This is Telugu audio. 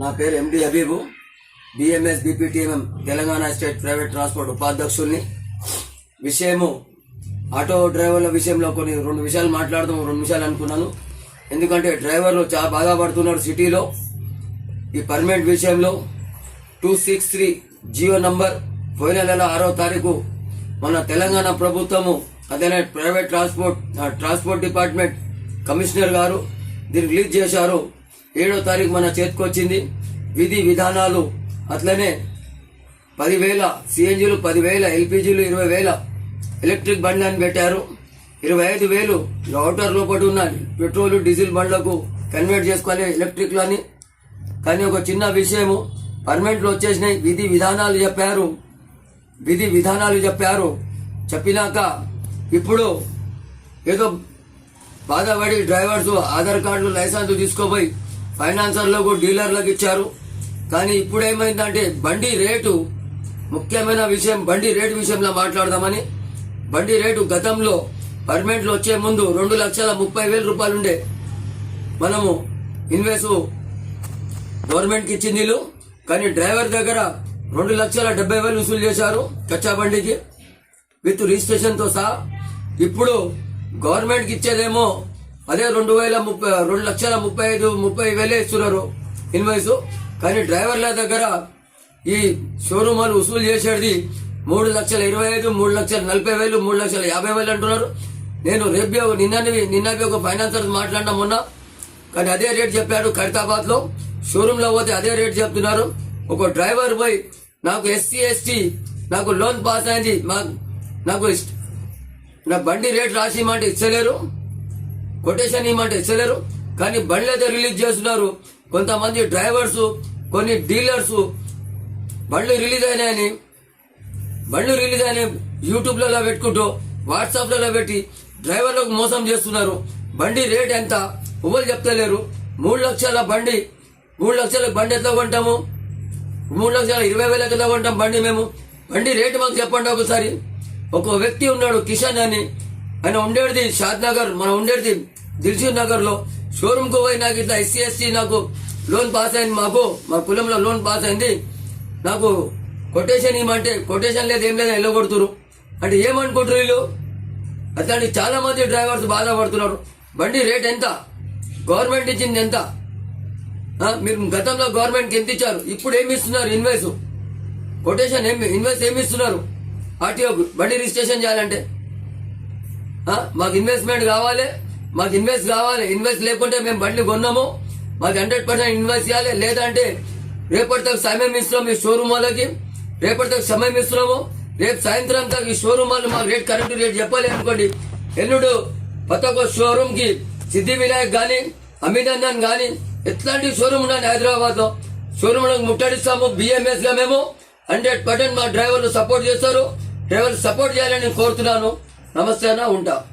నా పేరు MD Habeeb BMS BPTMM Telangana state private transport ఉపాధ్యక్షుల్ని విషయము ఆటో డ్రైవర్ల విషయంలో కొన్ని రెండు విషయాలు మాట్లాడదాం రెండు నిమిషాలు అనుకున్నాను. ఎందుకంటే డ్రైవర్లు చాలా బాధపడుతున్నారు సిటీలో. ఈ పర్మనెంట్ విషయంలో two six three Jio number పోయిన నెల ఆరో తారీఖు మన తెలంగాణ ప్రభుత్వము అదే private transport transport department commissioner గారు దీన్ని రిలీజ్ చేశారు. ఏడో తారీఖు మన చేతికొచ్చింది విధి విధానాలు అట్లనే పదివేల సిఎన్జీలు పదివేల ఎల్పిజీలు ఇరవై వేల ఎలక్ట్రిక్ బండ్లు అని పెట్టారు. ఇరవై ఐదు వేలు రౌటర్ లోపల ఉన్న పెట్రోల్ డీజిల్ బండ్లకు కన్వర్ట్ చేసుకోవాలి ఎలక్ట్రిక్లని. కానీ ఒక చిన్న విషయము పర్మనెంట్లు వచ్చేసినాయి. విధి విధానాలు చెప్పారు. విధి విధానాలు చెప్పారు. చెప్పినాక ఇప్పుడు ఏదో బాధపడి డ్రైవర్స్ ఆధార్ కార్డులు లైసెన్స్ తీసుకోపోయి ఫైనాన్సర్లకు డీలర్లకు ఇచ్చారు. కానీ ఇప్పుడు ఏమైందంటే బండి రేటు ముఖ్యమైన విషయం బండి రేటు విషయంలో మాట్లాడదామని బండి రేటు గతంలో పర్మనెంట్లు వచ్చే ముందు రెండు లక్షల ముప్పై వేల రూపాయలు ఉండే. మనము ఇన్వెస్ట్ గవర్నమెంట్కి ఇచ్చింది నీళ్ళు కానీ డ్రైవర్ దగ్గర రెండు లక్షల డెబ్బై వేలు వసూలు చేశారు కచ్చా బండికి విత్ రిజిస్ట్రేషన్తో సహా. ఇప్పుడు గవర్నమెంట్కి ఇచ్చేదేమో అదే రెండు వేల ముప్పై రెండు లక్షల ముప్పై ఐదు ముప్పై వేలే ఇస్తున్నారు ఇన్వాయిస్. కానీ డ్రైవర్ల దగ్గర ఈ షోరూమ్ వాళ్ళు వసూలు చేసేది మూడు లక్షల ఇరవై ఐదు మూడు లక్షల నలభై వేలు మూడు లక్షల యాభై వేలు అంటున్నారు. నేను రేపు నిన్న నిన్న ఒక ఫైనాన్సర్ మాట్లాడినా మొన్న. కానీ అదే రేట్ చెప్పాడు ఖైరతాబాద్లో షోరూమ్లో పోతే అదే రేట్ చెప్తున్నారు. ఒక డ్రైవర్ పోయి నాకు ఎస్సీ ఎస్టీ నాకు లోన్ పాస్ అయింది. మా- నాకు నా బండి రేట్ రాసి మాట ఇచ్చలేరు కొటేషన్ ఇమ్మంటే ఇచ్చలేరు కానీ బండ్లు అయితే రిలీజ్ చేస్తున్నారు. కొంతమంది డ్రైవర్స్ కొన్ని డీలర్స్ బండ్లు రిలీజ్ అయినాయని బండ్లు రిలీజ్ అయినాయి యూట్యూబ్లలో పెట్టుకుంటూ వాట్సాప్లలో పెట్టి డ్రైవర్లకు మోసం చేస్తున్నారు. బండి రేట్ ఎంత? ఎవరు చెప్తలేరు. మూడు లక్షల బండి మూడు లక్షల బండి ఎట్లా కొంటాము? మూడు లక్షల ఇరవై వేలకు ఎట్లా కొంటాం బండి మేము? బండి రేటు మాకు చెప్పండి ఒకసారి. ఒక వ్యక్తి ఉన్నాడు కిషన్ అని. ఆయన ఉండేది షాద్ నగర్ మనం ఉండేది దిల్సూర్ నగర్లో షోరూమ్కు పోయి నాకు ఇట్లా ఎస్సీ ఎస్టీ నాకు లోన్ పాస్ అయింది మాకు మా కులంలో లోన్ పాస్ అయింది. నాకు కొటేషన్ ఇవ్వమంటే కొటేషన్ లేదు ఏం లేదు వెళ్ళగొడుతురు అంటే ఏమనుకుంటారు వీళ్ళు? అట్లాంటి చాలా మంది డ్రైవర్స్ బాధపడుతున్నారు. బండి రేట్ ఎంత? గవర్నమెంట్ ఇచ్చింది ఎంత? మీరు గతంలో గవర్నమెంట్ ఎంత ఇచ్చారు? ఇప్పుడు ఏమి ఇస్తున్నారు ఇన్వాయిస్? కొటేషన్ ఏమి ఇన్వాయిస్ ఏమి ఇస్తున్నారు? ఆర్టీఓ బండి రిజిస్ట్రేషన్ చేయాలంటే. మాకు ఇన్వెస్ట్మెంట్ కావాలి. మాకు ఇన్వెస్ట్ కావాలి. ఇన్వెస్ట్ లేకుంటే మేము బండి కొన్నాము. మాకు హండ్రెడ్ పర్సెంట్ ఇన్వెస్ట్ చేయాలి. లేదంటే రేపటితో సమయం ఇస్తున్నాం ఈ షోరూమ్ వాళ్ళకి. రేపటితో సమయం ఇస్తున్నాము. రేపు సాయంత్రం దాకా ఈ షోరూమ్ వాళ్ళు మాకు రేట్ కరెక్ట్ రేట్ చెప్పాలి అనుకోండి. ఎల్లుడు ప్రతి ఒక్క షోరూమ్కి సిద్ధి వినాయక్ గాని అభినందన్ గాని ఎట్లాంటి షోరూమ్ ఉన్నాను హైదరాబాద్లో షోరూమ్ ముట్టడిస్తాము. బిఎంఎస్గా మేము. హండ్రెడ్ పర్సెంట్ మా డ్రైవర్లు సపోర్ట్ చేస్తారు. డ్రైవర్లు సపోర్ట్ చేయాలని నేను కోరుతున్నాను. నమస్తే అన్న ఉంటా.